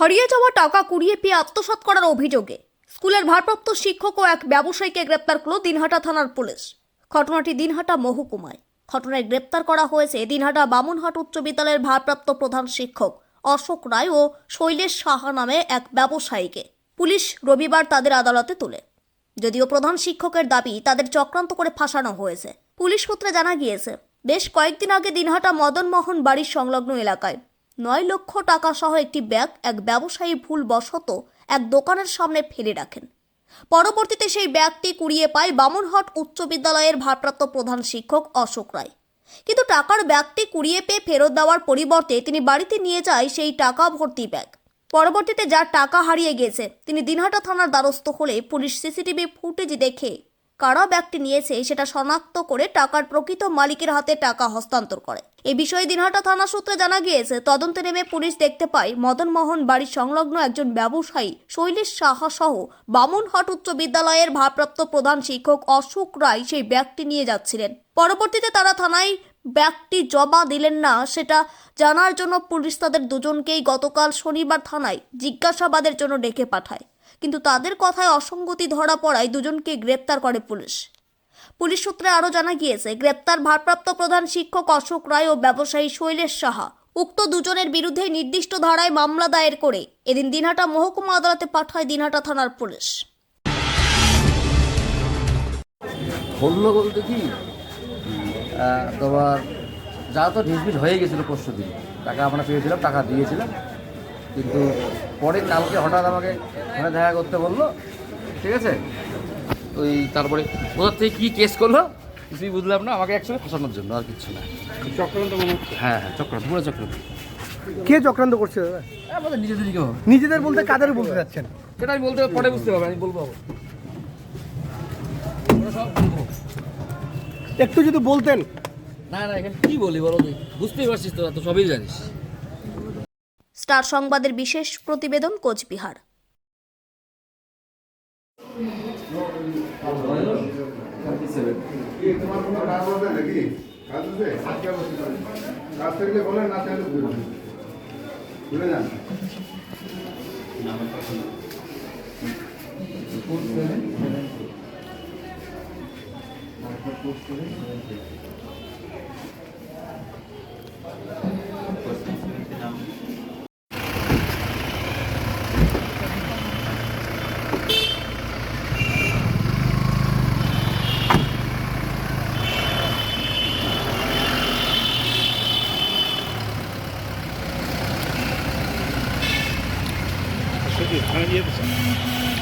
হারিয়ে যাওয়া টাকা কুড়িয়ে পেয়ে আত্মসাৎ করার অভিযোগে স্কুলের ভারপ্রাপ্ত শিক্ষক ও এক ব্যবসায়ীকে গ্রেপ্তার করল দিনহাটা থানার পুলিশ। ঘটনাটি দিনহাটা মহকুমায়। ঘটনায় গ্রেপ্তার করা হয়েছে দিনহাটা বামুনহাট উচ্চ বিদ্যালয়ের ভারপ্রাপ্ত প্রধান শিক্ষক অশোক রায় ও শৈলেশ সাহা নামে এক ব্যবসায়ীকে পুলিশ রবিবার তাদের আদালতে তোলে। যদিও প্রধান শিক্ষকের দাবি তাদের চক্রান্ত করে ফাঁসানো হয়েছে। পুলিশ সূত্রে জানা গিয়েছে, বেশ কয়েকদিন আগে দিনহাটা মদনমোহন বাড়ির সংলগ্ন এলাকায় নয় লক্ষ টাকা সহ একটি ব্যাগ এক ব্যবসায়ী ভুলবশত এক দোকানের সামনে ফেলে রাখেন। পরবর্তীতে সেই ব্যাগটি কুড়িয়ে পায় বামুনহাট উচ্চ বিদ্যালয়ের ভারপ্রাপ্ত প্রধান শিক্ষক অশোক রায়। কিন্তু টাকার ব্যাগটি কুড়িয়ে পেয়ে ফেরত দেওয়ার পরিবর্তে তিনি বাড়িতে নিয়ে যায় সেই টাকা ভর্তি ব্যাগ। পরবর্তীতে যার টাকা হারিয়ে গেছে, তিনি দিনহাটা থানার দ্বারস্থ হলে পুলিশ সিসিটিভি ফুটেজ দেখে কারা ব্যাগটি নিয়েছে সেটা শনাক্ত করে টাকার প্রকৃত মালিকের হাতে টাকা হস্তান্তর করে। এ বিষয়ে দিনহাটা থানা সূত্রে জানা গিয়েছে, তদন্তে নেমে পুলিশ দেখতে পায়, মদনমোহন বাড়ির সংলগ্ন একজন ব্যবসায়ী শৈলেশ সাহা সহ বামুনহাট উচ্চ বিদ্যালয়ের ভারপ্রাপ্ত প্রধান শিক্ষক অশোক রায় সেই ব্যাগটি নিয়ে যাচ্ছিলেন। পরবর্তীতে তারা থানায় ব্যাগটি জমা দিলেন না, সেটা জানার জন্য পুলিশ তাদের দুজনকেই গতকাল শনিবার থানায় জিজ্ঞাসাবাদের জন্য ডেকে পাঠায়। কিন্তু তাদের কথায় অসঙ্গতি ধরা পড়ায় দুজনকে গ্রেপ্তার করে পুলিশ। পুলিশ সূত্রে আরও জানা গিয়েছে, গ্রেপ্তার ভারপ্রাপ্ত প্রধান শিক্ষক অশোক রায় ও ব্যবসায়ী শৈলেশ সাহা উক্ত দুজনের বিরুদ্ধে নির্দিষ্ট ধারায় মামলা দায়ের করে এদিন দিনহাটা মহকুমা আদালতে পাঠায় দিনহাটা থানার পুলিশ। বলতে কি? তোমার যা তো ঢিসবিট হয়ে গেছিল পরশু দিন টাকা আমরা পেয়েছিলাম টাকা দিয়েছিলাম কিন্তু পরে কালকে হঠাৎ আমাকে ওখানে দেখা করতে বলল ঠিক আছে? ওই তারপরে কোথার থেকে কী কেস করল কিছুই বুঝলাম না আমাকে অ্যাকচুয়ালি ফাঁসানোর জন্য আর কিছু না। চক্রান্ত মনে হ্যাঁ হ্যাঁ চক্রান্ত পুরো চক্রান্ত। কে চক্রান্ত করছে দাদা? আমাদের নিজেদেরই কেউ। নিজেদের বলতে কাদের বলতে যাচ্ছেন? সেটা আমি বলতে পরে বুঝতে পারব আমি বলব। সব বলব। একটু যদি বলতেন। না না এখানে কি বলি বলো তুই বুঝতেই পারছিস তোরা তো সবই জানিস। স্টার সংবাদের বিশেষ প্রতিবেদন কোচবিহার। Hadi hadi yapacağım.